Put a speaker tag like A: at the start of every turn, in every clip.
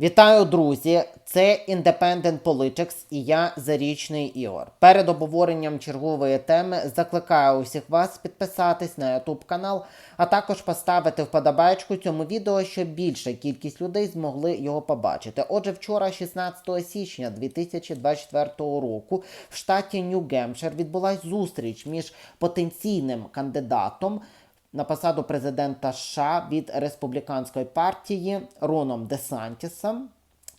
A: Вітаю, друзі! Це Independent Politics і я Зарічний Ігор. Перед обговоренням чергової теми закликаю усіх вас підписатись на YouTube канал, а також поставити вподобайку цьому відео, щоб більша кількість людей змогли його побачити. Отже, вчора, 16 січня 2024 року, в штаті Нью-Гемпшир відбулась зустріч між потенційним кандидатом на посаду президента США від республіканської партії Роном Десантісом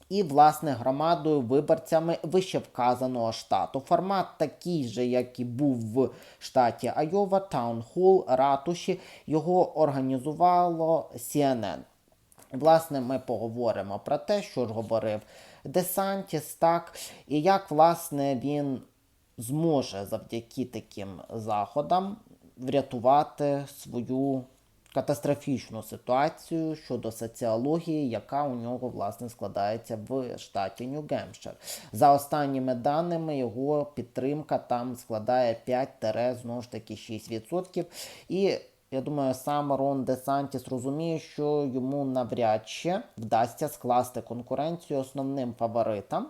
A: і власне громадою виборцями вищевказаного штату. Формат такий же, як і був в штаті Айова, Таунхол, ратуші. Його організувало CNN. Власне, ми поговоримо про те, що ж говорив Десантіс, так, і як власне він зможе завдяки таким заходам врятувати свою катастрофічну ситуацію щодо соціології, яка у нього власне складається в штаті Нью-Гемпшир. За останніми даними, його підтримка там складає 5 знову ж таки 6%. І я думаю, сам Рон Десантіс розуміє, що йому навряд чи вдасться скласти конкуренцію основним фаворитам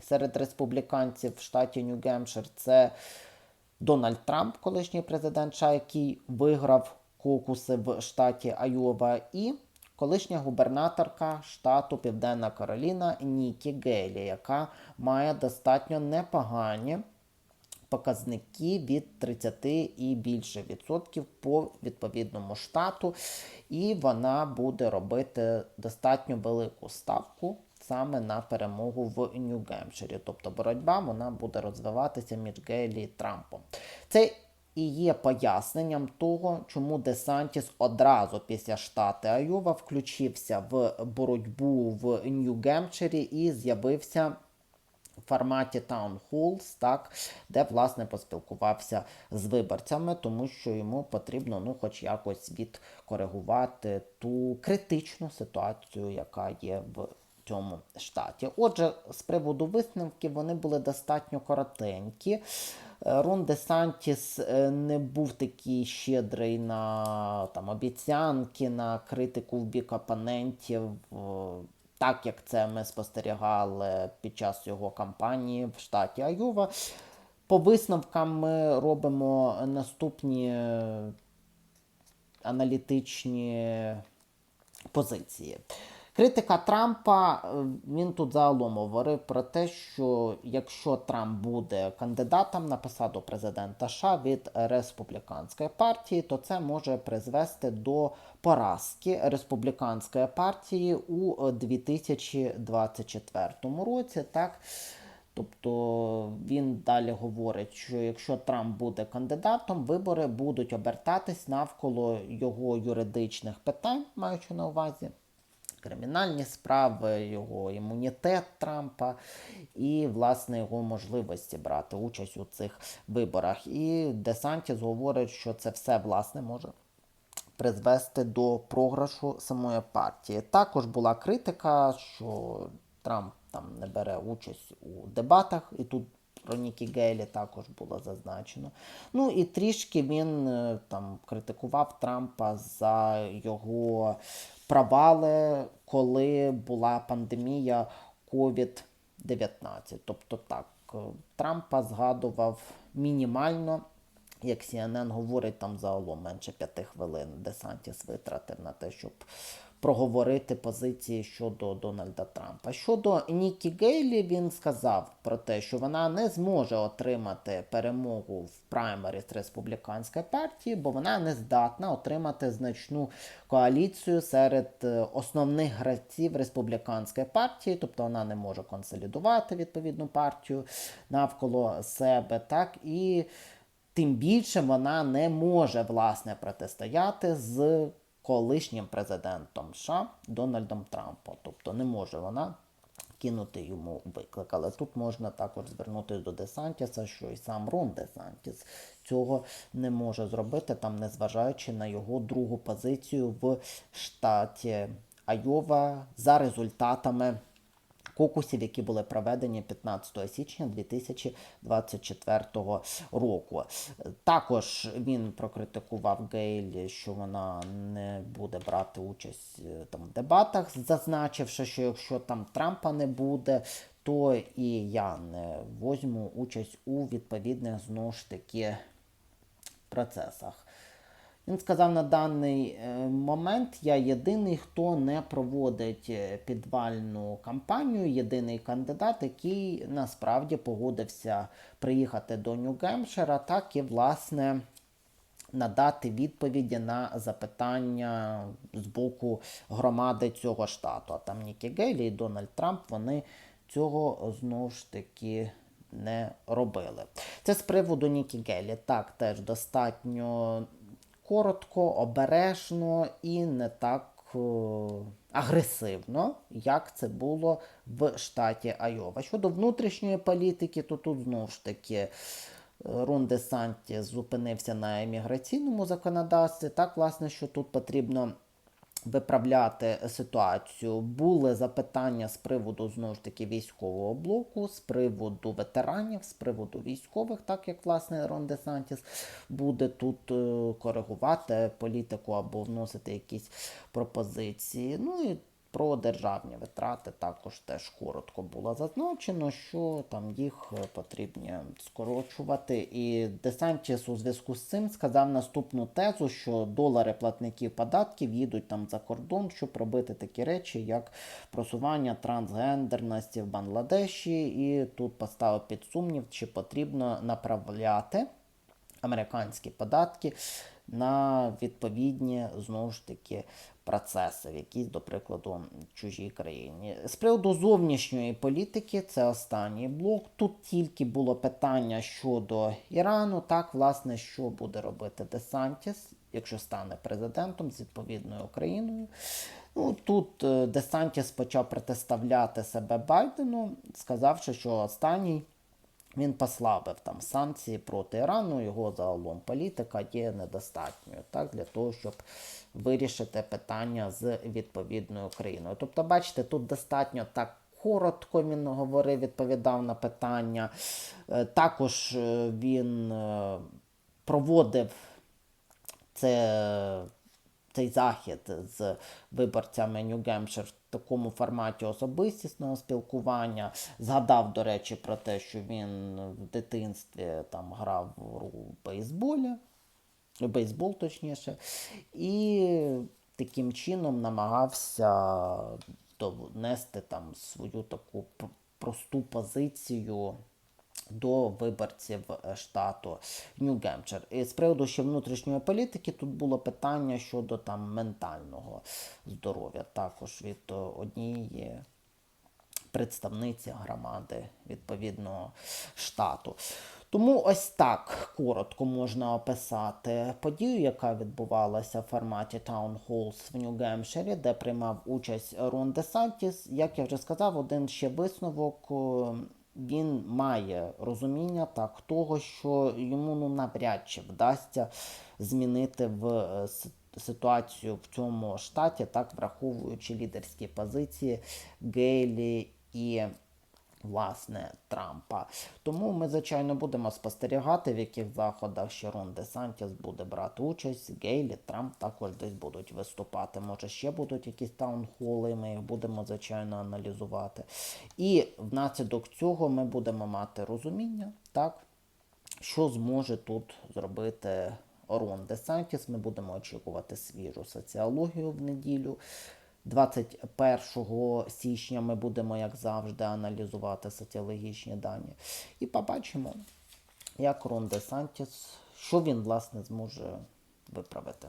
A: серед республіканців в штаті Нью-Гемпшир. Це Дональд Трамп, колишній президент США, який виграв кокуси в штаті Айова, і колишня губернаторка штату Південна Кароліна Нікі Гейлі, яка має достатньо непогані показники від 30 і більше відсотків по відповідному штату, і вона буде робити достатньо велику ставку саме на перемогу в Нью-Гемпширі. Тобто боротьба вона буде розвиватися між Гейлі і Трампом. Це і є поясненням того, чому Десантіс одразу після штати Айова включився в боротьбу в Нью-Гемпширі і з'явився в форматі Halls, так, де власне поспілкувався з виборцями, тому що йому потрібно ну, хоч якось відкоригувати ту критичну ситуацію, яка є в цьому штаті. Отже, з приводу висновків вони були достатньо коротенькі. Рон Десантіс е, не був такий щедрий на там, обіцянки, на критику в бік опонентів, е, так як це ми спостерігали під час його кампанії в штаті Айова. По висновкам ми робимо наступні е, аналітичні позиції. Критика Трампа, е, він тут загалом говорив про те, що якщо Трамп буде кандидатом на посаду президента США від республіканської партії, то це може призвести до поразки республіканської партії у 2024 році. Так? Тобто він далі говорить, що якщо Трамп буде кандидатом, вибори будуть обертатись навколо його юридичних питань, маючи на увазі кримінальні справи, його імунітет Трампа і, власне, його можливості брати участь у цих виборах. І Десантіс говорить, що це все власне може. Призвести до програшу самої партії. Також була критика, що Трамп там не бере участь у дебатах, і тут про Нікі Гейлі також було зазначено. Ну і трішки він е, там критикував Трампа за його провали, коли була пандемія COVID-19. Тобто так, е, Трампа згадував мінімально. Як CNN говорить, там загалом менше п'яти хвилин Десантіс витратив на те, щоб проговорити позиції щодо Дональда Трампа. Щодо Нікі Гейлі, він сказав про те, що вона не зможе отримати перемогу в праймеріс республіканської партії, бо вона не здатна отримати значну коаліцію серед е, основних гравців республіканської партії, тобто вона не може консолідувати відповідну партію навколо себе, так і. Тим більше вона не може власне протистояти з колишнім президентом США Дональдом Трампом. Тобто не може вона кинути йому виклик. Але тут можна також звернутися до Десантіса, що і сам Рон Десантіс цього не може зробити, там, незважаючи на його другу позицію в штаті Айова за результатами кокусів, які були проведені 15 січня 2024 року. Також він прокритикував Гейлі, що вона не буде брати участь е, там в дебатах, зазначивши, що якщо там Трампа не буде, то і я не возьму участь у відповідних знову ж таки процесах. Він сказав на даний е, момент я єдиний, хто не проводить е, підвальну кампанію, єдиний кандидат, який насправді погодився приїхати до Нью-Гемпшира, так і власне надати відповіді на запитання з боку громади цього штату. А там Нікі Гейлі і Дональд Трамп вони цього знову ж таки не робили. Це з приводу Нікі Гейлі. Так, теж достатньо коротко, обережно і не так е, агресивно, як це було в штаті Айова. Щодо внутрішньої політики, то тут знову ж таки. Рун Рон зупинився на еміграційному законодавстві. Так, власне, що тут потрібно виправляти ситуацію. Були запитання з приводу знову ж таки військового блоку, з приводу ветеранів, з приводу військових, так як власне Рон Де Сантіс буде тут е, коригувати політику або вносити якісь пропозиції. Ну і про державні витрати також теж коротко було зазначено, що там їх е, потрібно скорочувати. І Десантіс у зв'язку з цим сказав наступну тезу, що долари платників податків їдуть там за кордон, щоб робити такі речі, як просування трансгендерності в Бангладеші, і тут поставив під сумнів, чи потрібно направляти американські податки на відповідні знову ж таки процеси, в якійсь, до прикладу, чужій країні. З приводу зовнішньої політики, це останній блок. Тут тільки було питання щодо Ірану, так, власне, що буде робити Десантіс, якщо стане президентом з відповідною Україною. Ну, тут е, Десантіс почав протиставляти себе Байдену, сказавши, що останній він послабив там санкції проти Ірану, його загалом політика є недостатньою так, для того, щоб вирішити питання з відповідною країною. Тобто, бачите, тут достатньо так. Коротко він говорив, відповідав на питання. Е, Також е, він е, проводив це, цей захід з виборцями Нью-Гемпшир такому форматі особистісного спілкування. Згадав, до речі, про те, що він в дитинстві там грав у бейсболі, бейсбол точніше, і таким чином намагався донести там свою таку просту позицію до виборців е, штату Нью-Гемпшир. І з приводу ще внутрішньої політики тут було питання щодо там ментального здоров'я, також від е, однієї представниці громади відповідного штату. Тому ось так коротко можна описати подію, яка відбувалася в форматі Town Halls в Нью-Гемпширі, де приймав участь Рон Де Сантіс. Як я вже сказав, один ще висновок. Він має розуміння так того, що йому ну навряд чи вдасться змінити в е, ситуацію в цьому штаті, так враховуючи лідерські позиції Гейлі і власне Трампа. Тому ми, звичайно, будемо спостерігати, в яких заходах ще Рон Де Сантіс буде брати участь. Гейлі, Трамп також десь будуть виступати. Може, ще будуть якісь таунхоли, ми їх будемо, звичайно, аналізувати. І внаслідок цього ми будемо мати розуміння, так, що зможе тут зробити Рон Де Сантіс. Ми будемо очікувати свіжу соціологію в неділю. 21 січня ми будемо, як завжди, аналізувати соціологічні дані. І побачимо, як Рон Десантіс, що він, власне, зможе виправити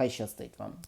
A: Хай щастить вам!